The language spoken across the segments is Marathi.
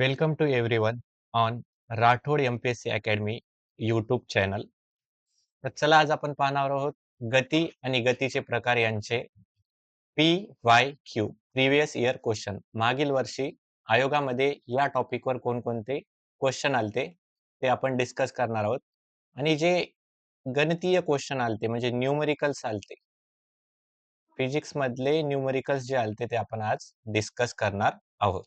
Welcome to everyone on Rathod MPSC academy YouTube channel. तर चला आज आपण पाहणार आहोत गती आणि गतीचे प्रकार यांचे पी-वाय-क्यू प्रिव्हियस इयर क्वेश्चन. मागील वर्षी आयोगामध्ये या टॉपिकवर कोणकोणते क्वेश्चन आलते ते आपण डिस्कस करणार आहोत आणि जे गणितीय क्वेश्चन आलते म्हणजे न्यूमरिकल्स आलते. फिजिक्स मधले न्यूमरिकल्स जे आलते ते आपण आज डिस्कस करणार आहोत.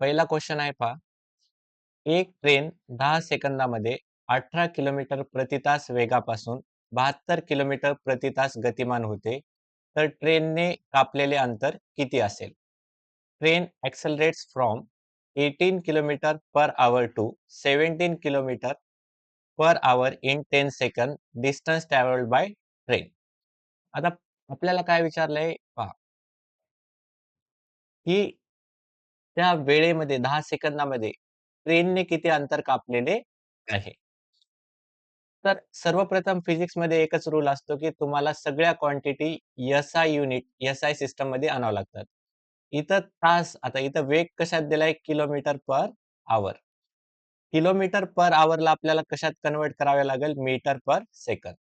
पहिला क्वेश्चन आहे पहा. एक ट्रेन दहा सेकंदामध्ये 18 किलोमीटर प्रति तास वेगापासून 72 किलोमीटर प्रति तास गतिमान होते. तर ट्रेनने कापलेले अंतर किती असेल? Train accelerates from 18 kilometre per hour to 17 kilometre per hour in 10 second distance travelled by train. आता आपल्याला काय विचारलंय पहा. की त्या वेळेमध्ये दहा सेकंदामध्ये ट्रेनने किती अंतर कापलेले आहे? तर सर्वप्रथम फिजिक्समध्ये एकच रूल असतो की तुम्हाला सगळ्या quantity SI unit, S I सिस्टममध्ये आणावं लागतात. इथं तास आता इथं वेग कशात दिलाय? किलोमीटर पर आवर किलोमीटर पर आवरला आपल्याला कशात कन्व्हर्ट करावे लागेल? Metre per second.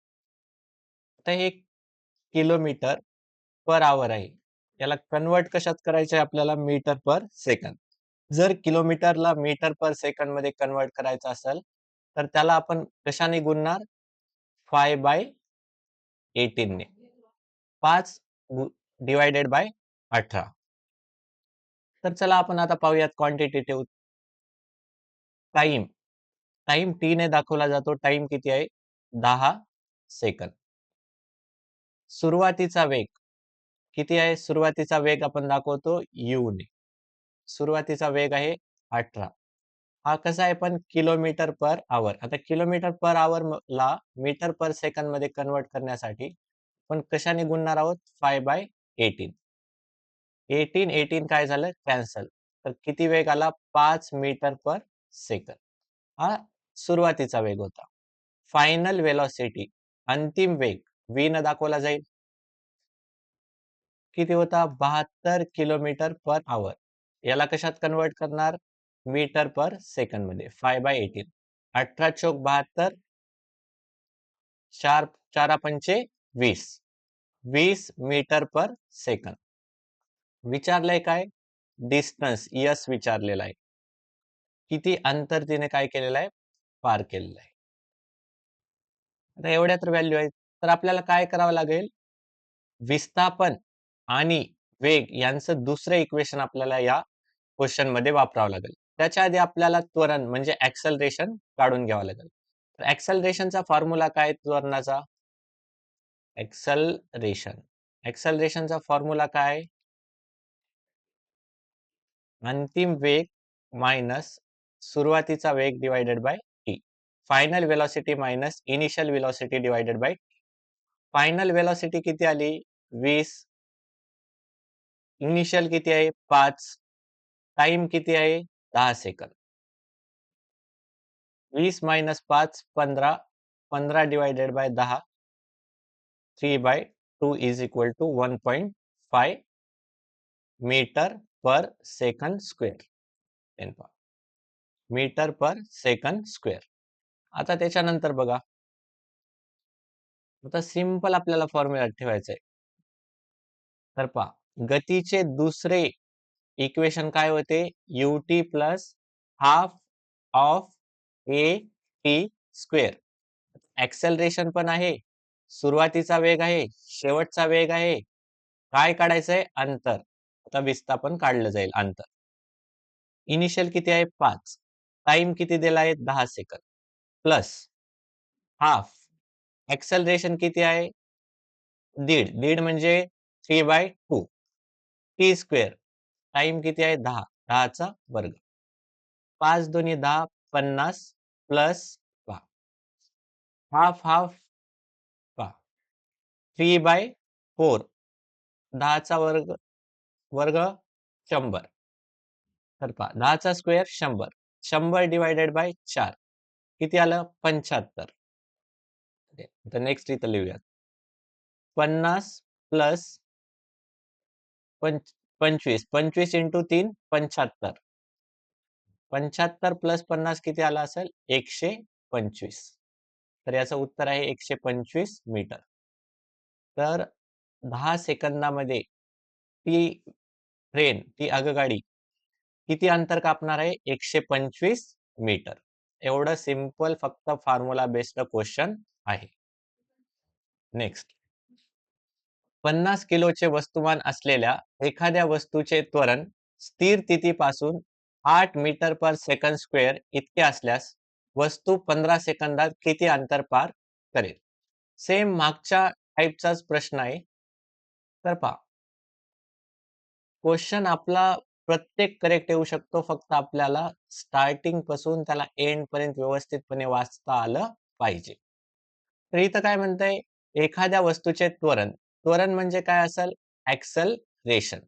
आता हे किलोमीटर पर आवर आहे. याला कन्व्हर्ट कशात करायचे आपल्याला? Metre per second. जर किलोमीटरला मीटर पर सेकंडमध्ये कन्व्हर्ट करायचं असेल, तर त्याला आपण कशाने गुणणार? फाय बाय 18 ने. पाच डिवायडेड बाय 18. तर चला आपण आता पाहूयात क्वांटिटेटिव्ह. टाइम टाइम टी ने दाखवला जातो. टाइम किती आहे? दहा सेकंद. सुरुवातीचा वेग किती आहे? सुरुवातीचा वेग आपण दाखवतो यू ने. सुरुवातीचा वेग आहे 18. हा कसा आहे पण किलोमीटर पर आवर आता किलोमीटर पर आवर ला मीटर पर सेकंदमध्ये कन्व्हर्ट करण्यासाठी पण कशाने गुणणार आहोत? Five bye 18. 18, 18 काय झालं? कॅन्सल. तर किती वेग आला? पाच मीटर पर सेकंद. हा सुरुवातीचा वेग होता. फायनल वेलॉसिटी अंतिम वेग व्ही न दाखवला जाईल. किती होता? 72 किलोमीटर पर आवर याला कशात कन्व्हर्ट करणार? मीटर पर सेकंदमध्ये. फाय बाय एटीन अठरा चौक बहात्तर चार चारा पंचे वीस वीस मीटर पर सेकंद. विचारलंय काय? डिस्टन्स यस विचारलेला आहे. किती अंतर तिने काय केलेलं आहे? पार केलेलं आहे. आता एवढ्या तर व्हॅल्यू आहेत. तर आपल्याला काय करावं लागेल? विस्थापन आणि वेग यांचं दुसरं इक्वेशन आपल्याला या क्वेश्चनमध्ये वापरावं लागेल. त्याच्या आधी आपल्याला त्वरण म्हणजे ऍक्सलरेशन काढून घ्यावं लागेल. तर ऍक्सलरेशनचा फॉर्म्युला काय त्वरणाचा? ऍक्सलरेशन. ऍक्सलरेशनचा फॉर्म्युला काय? अंतिम वेग मायनस सुरुवातीचा वेग divided by T. Final velocity minus initial velocity divided by final velocity किती आली? 20. इनिशियल किती आहे? पाच टाइम किती आहे? दहा सेकंद. वीस मायनस पाच पंधरा पंधरा divided by 10. 3 by two is equal to 1.5 metre per second square. Metre per second square. आता त्याच्यानंतर बघा. आता सिंपल आपल्याला फॉर्म्युला ठेवायचा आहे. तर पहा गतीचे दुसरे इक्वेशन काय होते? ut plus half of A T square. Acceleration पण आहे. सुरुवातीचा वेग आहे. शेवटचा वेग आहे. काय काढायचंय? अंतर. आता विस्थापन काढलं जाईल अंतर. इनिशियल किती आहे? पाच टाइम किती दिला आहे? दहा सेकंद. Plus half. ऍक्सेलरेशन किती आहे? दीड. दीड म्हणजे three by two T square. Time किती आहे? दहा दहाचा वर्ग. पाच दोन्ही 10 50 प्लस पहा. हाफ हाफ पहा. थ्री बाय फोर दहाचा वर्ग वर्ग शंभर तर पहा दहाचा स्क्वेअर शंभर शंभर डिवायडेड बाय चार किती आलं? पंच्याहत्तर नेक्स्ट इथं लिहूयात. 50 प्लस पंचवीस पंचवीस इंटू तीन पंच्याहत्तर. पंच्याहत्तर प्लस पन्नास किती आला असेल? एकशे पंचवीस. तर याचं उत्तर आहे एकशे पंचवीस मीटर. तर दहा सेकंदामध्ये ती ट्रेन ती आगगाडी किती अंतर कापणार आहे? एकशे पंचवीस मीटर. एवढं सिंपल फक्त फॉर्म्युला बेस्ड क्वेश्चन आहे. नेक्स्ट. पन्नास किलोचे वस्तुमान असलेल्या एखाद्या वस्तूचे त्वरण स्थिर तिथीपासून आठ मीटर पर सेकंड स्क्वेअर इतके असल्यास वस्तू पंधरा सेकंदात किती अंतर पार करेल? सेम मागच्या टाईपचाच प्रश्न आहे. तर पहा. क्वेश्चन आपला प्रत्येक करेक्ट येऊ शकतो. फक्त आपल्याला स्टार्टिंगपासून त्याला एंड पर्यंत व्यवस्थितपणे वाचता आलं पाहिजे. तर इथं काय म्हणतंय? एखाद्या वस्तूचे त्वरण त्वरण म्हणजे काय असेल? ऍक्सलरेशन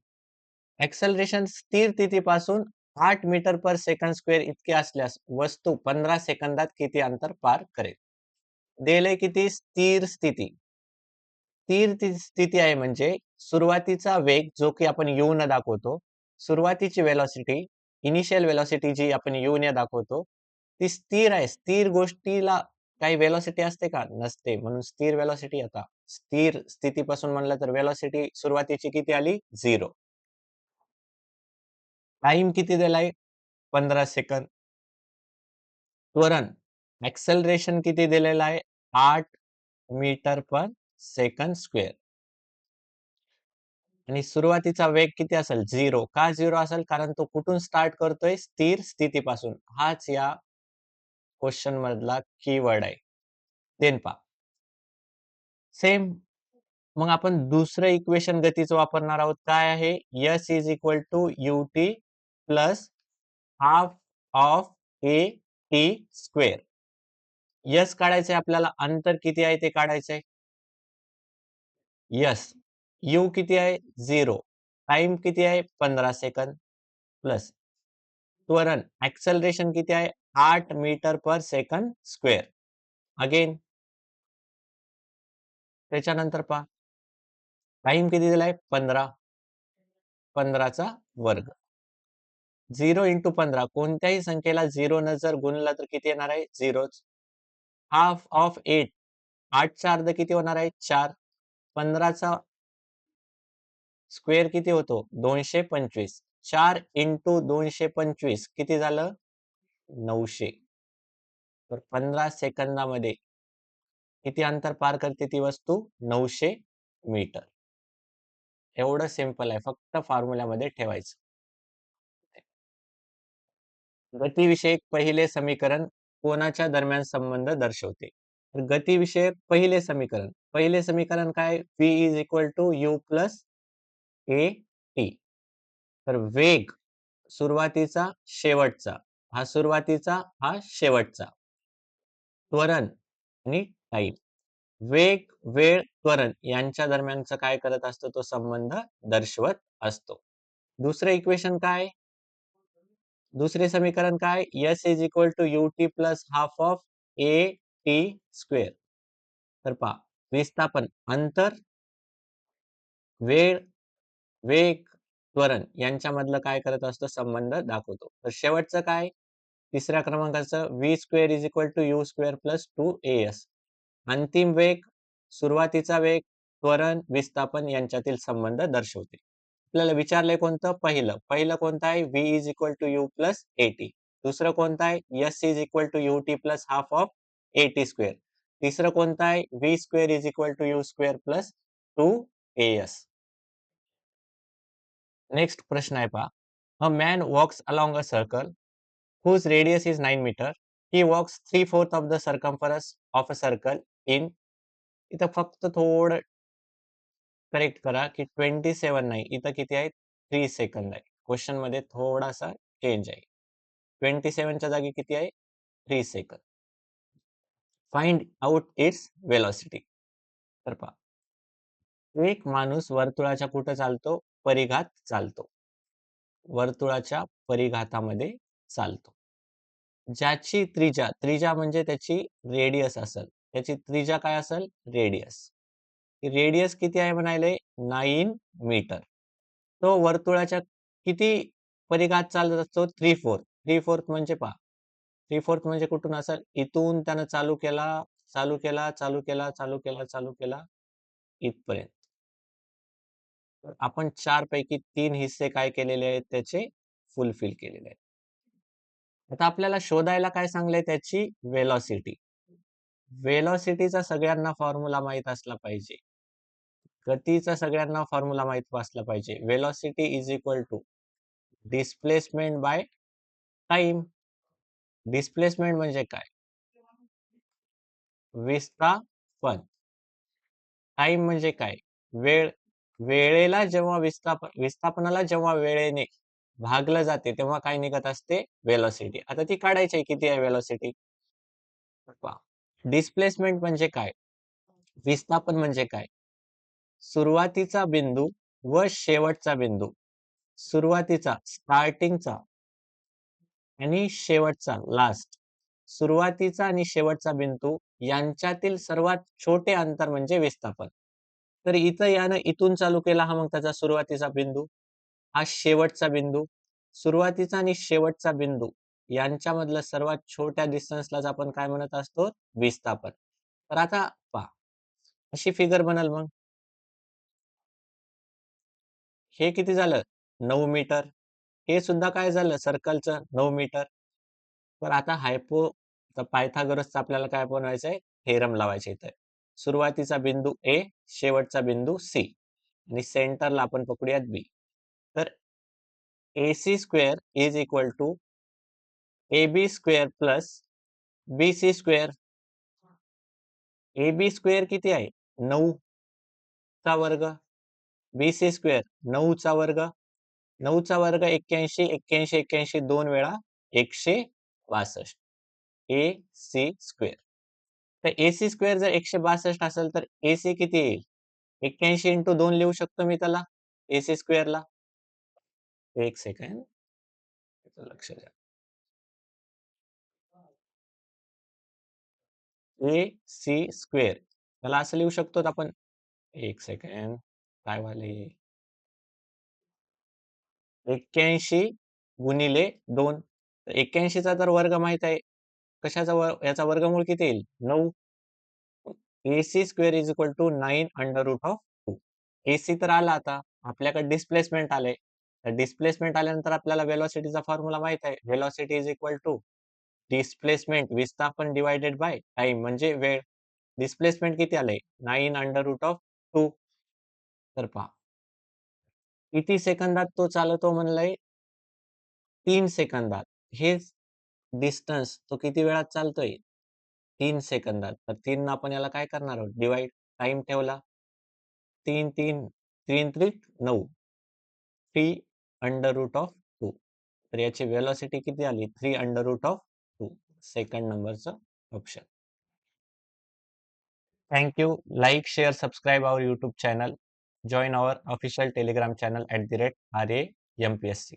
ऍक्सलरेशन स्थिर तिथीपासून आठ मीटर पर सेकंड स्क्वेअर इतके असल्यास वस्तू पंधरा सेकंदात किती अंतर पार करेल? दिले किती? स्थिर स्थिती. स्थिर स्थिती आहे म्हणजे सुरुवातीचा वेग जो की आपण यू न दाखवतो सुरुवातीची वेलॉसिटी इनिशियल वेलॉसिटी जी आपण यू न दाखवतो ती स्थिर आहे. स्थिर गोष्टीला काही वेलॉसिटी असते का? नसते. म्हणून स्थिर वेलॉसिटी आता स्थिर स्थितीपासून म्हणलं तर वेलॉसिटी सुरुवातीची किती आली? झिरो टाइम किती दिलाय? पंधरा सेकंद त्वरण. ऍक्सलरेशन किती दिलेलं आहे? आठ मीटर पर सेकंड स्क्वेअर आणि सुरुवातीचा वेग किती असेल? झिरो का झिरो असेल? कारण तो कुठून स्टार्ट करतोय? स्थिर स्थितीपासून. हाच या क्वेश्चन मधला कीवर्ड आहे. देन पा सेम. मग आपण दुसरं इक्वेशन गतीचं वापरणार आहोत. काय आहे? S is equal to U T plus half of A T square S काढायचंय आपल्याला. अंतर किती आहे ते काढायचंय. यस यू किती आहे? झिरो टाइम किती आहे? पंधरा सेकंद प्लस त्वरण. ऍक्सलरेशन किती आहे? आठ metre per second square again त्याच्यानंतर पहा. टाइम किती दिलाय? पंधरा. पंधराचा वर्ग. झिरो इंटू पंधरा. कोणत्याही संख्येला झिरो न जर गुणला तर किती येणार आहे? झिरोच. Half of eight. आठचा अर्ध किती होणार आहे? चार. पंधराचा स्क्वेअर किती होतो? दोनशे पंचवीस. चार इंटू दोनशे पंचवीस किती झालं? नऊशे. तर पंधरा सेकंदामध्ये किती अंतर पार करते ती वस्तू? नऊशे मीटर. एवढं सिंपल आहे. फक्त फॉर्म्युल्यामध्ये ठेवायचं. गतीविषयक पहिले समीकरण कोणाच्या दरम्यान संबंध दर्शवते? तर गतीविषयक पहिले समीकरण. पहिले समीकरण काय? V is equal to U plus A T तर वेग सुरुवातीचा शेवटचा. हा सुरुवातीचा हा शेवटचा. त्वरण आणि टाईम वेग वेळ त्वरण यांच्या दरम्यानचा काय करत असतो तो संबंध दर्शवत असतो. दुसरं इक्वेशन काय? दुसरे समीकरण काय? S is equal to U T plus half of A T square तर पहा विस्थापन अंतर वेळ वेग त्वरण यांच्यामधलं काय करत असतो संबंध दाखवतो. तर शेवटचं काय? तिसऱ्या क्रमांकाचं V square is equal to U square plus two A S अंतिम वेग सुरुवातीचा वेग त्वरण विस्थापन यांच्यातील संबंध दर्शवते. आपल्याला विचारलंय कोणतं? पहिलं. पहिलं कोणतं आहे? V is equal to U plus A T दुसरं कोणतं आहे? S is equal to U T plus half of A T square तिसरं कोणतं आहे? V square is equal to U square plus two A S next प्रश्न आहे पहा. A man walks along a circle whose radius is nine metre he walks three fourth of the circumference of a circle in इथं फक्त थोडं करेक्ट करा की ट्वेंटी सेवन नाही. इथं किती आहे? थ्री सेकंद आहे. क्वेश्चनमध्ये थोडासा चेंज आहे. ट्वेंटी सेवनच्या जागी किती आहे? Three second find out its velocity तर पहा. एक माणूस वर्तुळाच्या कुठं चालतो? परिघात चालतो. वर्तुळाच्या परिघातामध्ये चालतो. ज्याची त्रिजा त्रिजा म्हणजे त्याची रेडियस असेल. त्याची त्रिजा काय असेल? रेडियस. रेडियस किती आहे म्हणायले? Nine metre. तो वर्तुळाच्या किती परिघात चालत असतो? Three fourth. थ्री फोर्थ म्हणजे पहा. थ्री फोर्थ म्हणजे कुठून असेल? इथून त्यानं चालू केला चालू केला चालू केला चालू केला चालू केला इथपर्यंत. आपण चार पैकी तीन हिस्से काय केलेले आहेत? त्याचे फुलफिल केलेले आहेत. आता आपल्याला शोधायला काय सांगले त्याची वेलॉसिटी वेलॉसिटीचा सगळ्यांना फॉर्म्युला माहीत असला पाहिजे. गतीचा सगळ्यांना फॉर्म्युला माहीत असला पाहिजे. Velocity is equal to displacement by time displacement म्हणजे काय? विस्थापन टाइम म्हणजे काय? वेळ वेळेला जेव्हा विस्थापन विस्थापनाला जेव्हा वेळेने भागलं जाते तेव्हा काय निघत असते? वेलॉसिटी आता ती काढायची आहे किती आहे वेलॉसिटी डिस्प्लेसमेंट म्हणजे काय? विस्थापन म्हणजे काय? सुरुवातीचा बिंदू व शेवटचा बिंदू. सुरुवातीचा स्टार्टिंगचा आणि शेवटचा लास्ट सुरुवातीचा आणि शेवटचा बिंदू यांच्यातील सर्वात छोटे अंतर म्हणजे विस्थापन. तर इथं यानं इथून चालू केला हा मग त्याचा सुरुवातीचा बिंदू. हा शेवटचा बिंदू. सुरुवातीचा आणि शेवटचा बिंदू. यांच्यामधलं सर्वात छोट्या डिस्टन्सलाच आपण काय म्हणत असतो? विस्थापन. तर आता पहा. अशी फिगर बनल मग. हे किती झालं? नऊ मीटर हे सुद्धा काय झालं? सर्कलचं नऊ मीटर तर आता हायपो पायथागोरसचा आपल्याला काय बनवायचंय थेरम लावायचे इथे. सुरुवातीचा बिंदू ए शेवटचा बिंदू सी आणि सेंटरला आपण पकडूयात बी तर A C square is equal to A B square plus B C square A B square किती आहे? नऊ चा वर्ग. बी सी स्क्वेअर नऊचा वर्ग. नऊचा वर्ग एक्क्याऐंशी एक्क्याऐंशी एक्क्याऐंशी दोन वेळा एकशे बासष्ट. A C square. तर ए सी स्क्वेअर जर एकशे बासष्ट असेल तर ए सी किती येईल? एक्क्याऐंशी इंटू दोन लिहू शकतो मी त्याला. ए सी स्क्वेअरला. एक सेकंड लक्ष द्या. A C square. त्याला असं लिहू शकतो आपण. एक सेकंड काय वाले? एक्क्याऐंशी गुणिले दोन. एक्क्याऐंशीचा तर वर्ग माहीत आहे. कशाचा वर्ग याचा वर्गमूळ किती येईल? नऊ. AC square is equal to nine under root of two. AC तर आला आता. आपल्याकडे डिस्प्लेसमेंट आले तर डिस्प्लेसमेंट आल्यानंतर आपल्याला वेलॉसिटीचा फॉर्म्युला माहीत आहे. Velocity is equal to displacement विस्थापन डिवायडेड बाय टाइम म्हणजे वेळ. डिस्प्लेसमेंट किती आलंय? Nine under root of two तर पहा. किती सेकंदात तो चालतो म्हणलंय? तीन सेकंदात. हे डिस्टन्स तो किती वेळात चालतोय? तीन सेकंदात. तर तीन आपण याला काय करणार आहोत? डिवाइड टाइम ठेवला. तीन तीन तीन त्रिक नऊ. Three under root of two तर याची वेलॉसिटी किती आली? Three under root of second number option thank you like share subscribe our YouTube channel join our official Telegram channel at the rate R M P S C